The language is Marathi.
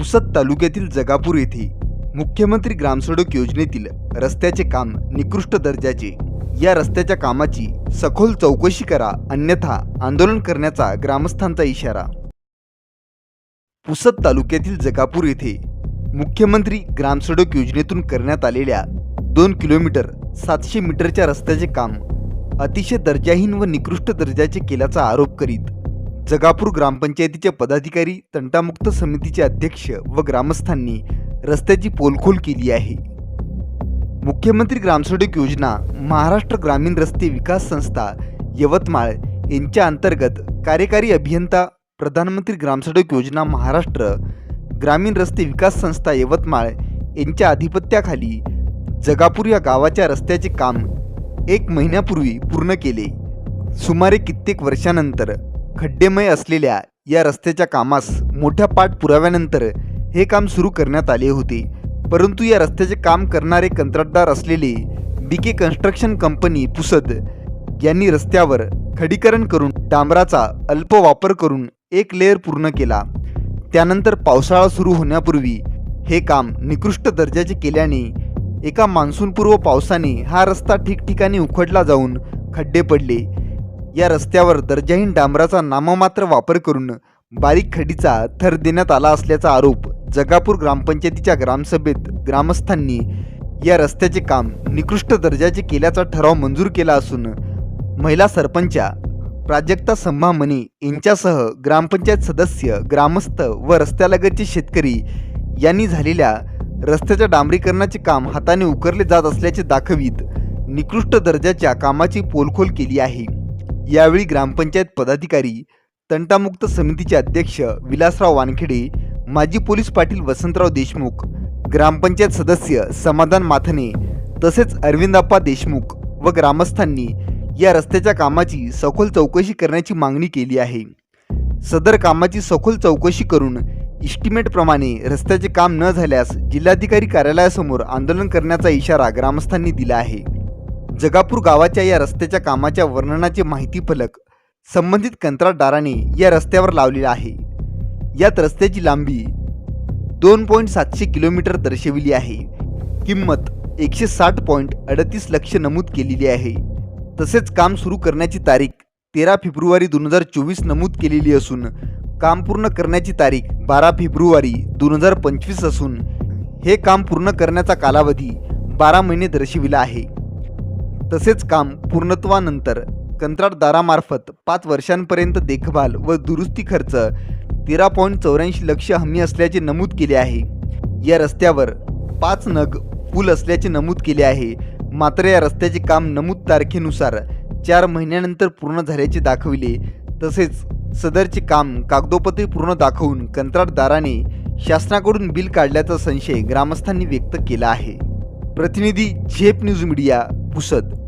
पुसद तालुक्यातील जगापूर येथे मुख्यमंत्री ग्रामसडक योजनेतील रस्त्याचे काम निकृष्ट दर्जाचे. या रस्त्याच्या कामाची सखोल चौकशी करा अन्यथा आंदोलन करण्याचा ग्रामस्थांचा इशारा. पुसद तालुक्यातील जगापूर येथे मुख्यमंत्री ग्रामसडक योजनेतून करण्यात आलेल्या दोन किलोमीटर सातशे मीटरच्या रस्त्याचे काम अतिशय दर्जाहीन व निकृष्ट दर्जाचे केल्याचा आरोप करीत जगापूर ग्रामपंचायतीचे पदाधिकारी तंटामुक्त समितीचे अध्यक्ष व ग्रामस्थांनी रस्त्याची पोलखोल केली आहे. मुख्यमंत्री ग्रामसडक योजना महाराष्ट्र ग्रामीण रस्ते विकास संस्था यवतमाळ यांच्या अंतर्गत कार्यकारी अभियंता प्रधानमंत्री ग्रामसडक योजना महाराष्ट्र ग्रामीण रस्ते विकास संस्था यवतमाळ यांच्या आधिपत्याखाली जगापूर या गावाच्या रस्त्याचे काम एक महिन्यापूर्वी पूर्ण केले. सुमारे कित्येक वर्षानंतर खड्डेमय असलेल्या या रस्त्याच्या कामास मोठ्या पाठपुराव्यानंतर हे काम सुरू करण्यात आले होते. परंतु या रस्त्याचे काम करणारे कंत्राटदार असलेले B K construction company Pusad यांनी रस्त्यावर खडीकरण करून डांबराचा अल्प वापर करून एक लेअर पूर्ण केला. त्यानंतर पावसाळा सुरू होण्यापूर्वी हे काम निकृष्ट दर्जाचे केल्याने एका मान्सूनपूर्व पावसाने हा रस्ता ठिकठिकाणी उखडला जाऊन खड्डे पडले. या रस्त्यावर दर्जाहीन डांबराचा नाममात्र वापर करून बारीक खडीचा थर देण्यात आला असल्याचा आरोप जगापूर ग्रामपंचायतीच्या ग्रामसभेत ग्रामस्थांनी या रस्त्याचे काम निकृष्ट दर्जाचे केल्याचा ठराव मंजूर केला असून महिला सरपंचा प्राजक्ता संभा मने यांच्यासह ग्रामपंचायत सदस्य ग्रामस्थ व रस्त्यालगतचे शेतकरी यांनी झालेल्या रस्त्याच्या डांबरीकरणाचे काम हाताने उकरले जात असल्याचे दाखवीत निकृष्ट दर्जाच्या कामाची पोलखोल केली आहे. यावेळी ग्रामपंचायत पदाधिकारी तंटामुक्त समितीचे अध्यक्ष विलासराव वानखेडे माजी पोलीस पाटील वसंतराव देशमुख ग्रामपंचायत सदस्य समाधान माथने तसेच अरविंदाप्पा देशमुख व ग्रामस्थांनी या रस्त्याच्या कामाची सखोल चौकशी करण्याची मागणी केली आहे. सदर कामाची सखोल चौकशी करून इस्टिमेटप्रमाणे रस्त्याचे काम न झाल्यास जिल्हाधिकारी कार्यालयासमोर आंदोलन करण्याचा इशारा ग्रामस्थांनी दिला आहे. जगापूर गावाच्या या रस्त्याच्या कामाच्या वर्णनाचे माहिती फलक संबंधित कंत्राटदाराने या रस्त्यावर लावलेला आहे. यात रस्त्याची लांबी दोन पॉईंट सातशे किलोमीटर दर्शविली आहे. किंमत एकशे साठ पॉईंट अडतीस लक्ष नमूद केलेली आहे. तसेच काम सुरू करण्याची तारीख तेरा फेब्रुवारी दोन हजार चोवीस नमूद केलेली असून काम पूर्ण करण्याची तारीख बारा फेब्रुवारी दोन हजार पंचवीस असून हे काम पूर्ण करण्याचा कालावधी बारा महिने दर्शविला आहे. तसेच काम पूर्णत्वानंतर कंत्राटदारामार्फत पाच वर्षांपर्यंत देखभाल व दुरुस्ती खर्च तेरा पॉईंट चौऱ्याऐंशी लक्ष हमी असल्याचे नमूद केले आहे. या रस्त्यावर पाच नग पूल असल्याचे नमूद केले आहे. मात्र या रस्त्याचे काम नमूद तारखेनुसार चार महिन्यानंतर पूर्ण झाल्याचे दाखविले. तसेच सदरचे काम कागदोपत्री पूर्ण दाखवून कंत्राटदाराने शासनाकडून बिल काढल्याचा संशय ग्रामस्थांनी व्यक्त केला आहे. प्रतिनिधी झेप न्यूज मीडिया पुसद.